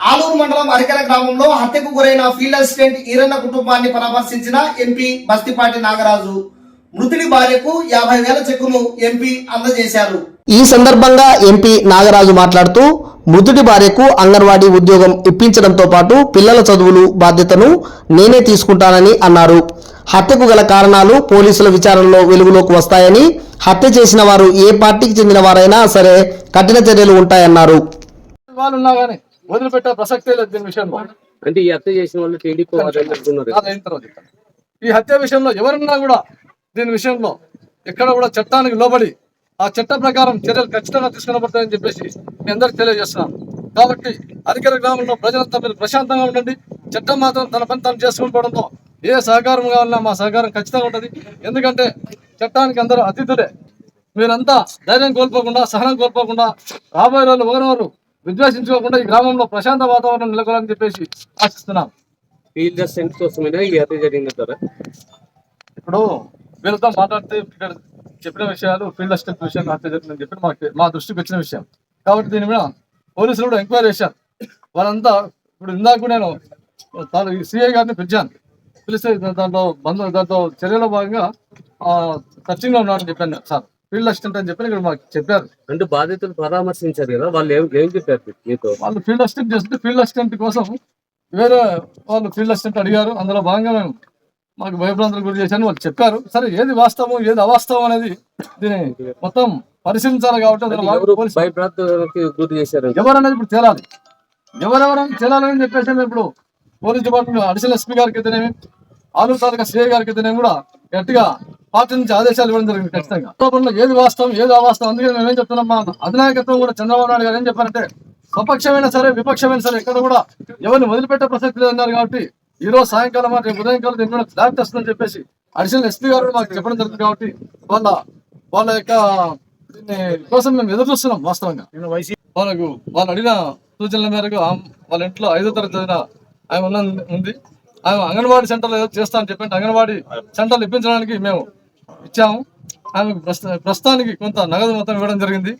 ఆలూరు మండలం అరికెల గ్రామంలో హత్యకు గురైన ఫీల్డ్ అసిస్టెంట్ ఈరన్న కుటుంబాన్ని పరామర్శించిన ఎంపీ బస్తిపాటి నాగరాజు. మృతుడి భార్యకు యాభై వేల చెక్కును ఎంపీ అందజేశారు. ఈ సందర్భంగా ఎంపీ నాగరాజు మాట్లాడుతూ మృతుడి భార్యకు అంగన్వాడీ ఉద్యోగం ఇప్పించడంతో పాటు పిల్లల చదువులు బాధ్యతను నేనే తీసుకుంటానని అన్నారు. హత్యకు గల కారణాలు పోలీసుల విచారణలో వెలుగులోకి వస్తాయని హత్య చేసిన వారు ఏ పార్టీకి చెందిన వారైనా సరే కఠిన చర్యలు ఉంటాయన్నారు. వదిలిపెట్టే ప్రసక్తే లేదు దీని విషయంలో. అంటే ఈ హత్య చేసిన వాళ్ళు టీడీపీ అయిన తర్వాత. ఈ హత్య విషయంలో ఎవరున్నా కూడా దీని విషయంలో ఎక్కడ కూడా చట్టానికి లోబడి ఆ చట్ట ప్రకారం చర్యలు ఖచ్చితంగా తీసుకునబడతాయని చెప్పేసి మీ అందరికి తెలియజేస్తున్నాను. కాబట్టి అధికార గ్రామంలో ప్రజలంతా మీరు ప్రశాంతంగా ఉండండి. చట్టం మాత్రం తన పని తాను చేసుకుంటుకోవడంతో ఏ సహకారం కావాలన్నా మా సహకారం ఖచ్చితంగా ఉంటుంది. ఎందుకంటే చట్టానికి అందరూ అతిథులే మీరంతా ధైర్యం కోల్పోకుండా సహనం కోల్పోకుండా రాబోయే రోజులు ఒకరినొకరు విద్వేషించుకోకుండా ఈ గ్రామంలో ప్రశాంత వాతావరణం నెలకొల్లని చెప్పేసి ఆశిస్తున్నాం. కోసమైనా ఈ జరిగిందంటారా ఇప్పుడు వీళ్ళతో మాట్లాడితే ఇక్కడ చెప్పిన విషయాలు ఫీల్డ్ అసిస్టెంట్ విషయం హత్య జరిగిందని చెప్పి మాకు మా దృష్టికి వచ్చిన విషయం. కాబట్టి దీని మీద పోలీసులు కూడా ఎంక్వైరీ చేశారు. వాళ్ళంతా ఇప్పుడు ఇందాక నేను సిఐ గారిని పిలిచాను. పిలిస్తే దాంట్లో బంధు దాంట్లో చర్యలో భాగంగా టచింగ్లో ఉన్నారని చెప్పాను సార్. ఫీల్డ్ అసిస్టెంట్ అని చెప్పి ఇక్కడ మాకు చెప్పారు. అంటే బాధితులు పరామర్శించారు కదా వాళ్ళు ఏం ఏం చెప్పారు వాళ్ళు ఫీల్డ్ అసిస్టెంట్ చేస్తుంటే ఫీల్డ్ అసిస్టెంట్ కోసం వేరే వాళ్ళు ఫీల్డ్ అసిస్టెంట్ అడిగారు. అందులో భాగంగా మేము మాకు భయభ్రాంతులు గురి చేశాను వాళ్ళు చెప్పారు. సరే ఏది వాస్తవం ఏది అవాస్తవం అనేది దీన్ని మొత్తం పరిశీలించాలి కాబట్టి భయభ్రాంతులకి గురి చేశారు? ఎవరనేది ఇప్పుడు తేలాలి. ఎవరెవరని తేలాలని చెప్పేసి ఇప్పుడు పోలీస్ డిపార్ట్మెంట్ అడిషనల్ ఎస్పీ గారికి అయితేనేమి ఆలూరు తాలూకా సిఐ గారికి అయితేనేమి కూడా గట్టిగా పార్టీ నుంచి ఆదేశాలు ఇవ్వడం జరిగింది ఖచ్చితంగా. లోపల ఏది వాస్తవం ఏది అవాస్తవం అందుకే మేము ఏం చెప్తున్నాం మా అధినాయకత్వం కూడా చంద్రబాబు నాయుడు గారు ఏం చెప్పారంటే స్వపక్షమైనా సరే విపక్షమైనా సరే ఎక్కడ కూడా ఎవరిని వదిలిపెట్టే ప్రసక్తి లేదు అన్నారు కాబట్టి ఈ రోజు సాయంకాలం రేపు ఉదయం కాలం దీని మీద ఫ్లాట్ వస్తుందని చెప్పేసి అడిషనల్ ఎస్పీ గారు కూడా మాకు చెప్పడం జరుగుతుంది కాబట్టి వాళ్ళ వాళ్ళ యొక్క దీన్ని కోసం మేము ఎదురు చూస్తున్నాం వాస్తవంగా. వాళ్ళకు వాళ్ళు అడిగిన సూచనల మేరకు వాళ్ళ ఇంట్లో ఐదో తరగతి చదివిన ఆమె ఉన్న ఉంది. ఆమె అంగన్వాడీ సెంటర్లో ఏదో చేస్తా అని చెప్పి అంగన్వాడీ సెంటర్లు ఇప్పించడానికి మేము ఇచ్చాము ఆమెకు ప్రస్తుతానికి కొంత నగదు మొత్తం ఇవ్వడం జరిగింది.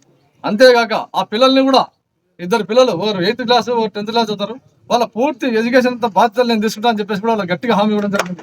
అంతేగాక ఆ పిల్లల్ని కూడా ఇద్దరు పిల్లలు ఒకరు ఎయిత్ క్లాస్ ఒకరు టెన్త్ క్లాస్ చదువుతారు. వాళ్ళ పూర్తి ఎడ్యుకేషన్ అంతా బాధ్యతలు నేను తీసుకుంటా అని చెప్పేసి కూడా వాళ్ళు గట్టిగా హామీ ఇవ్వడం జరిగింది.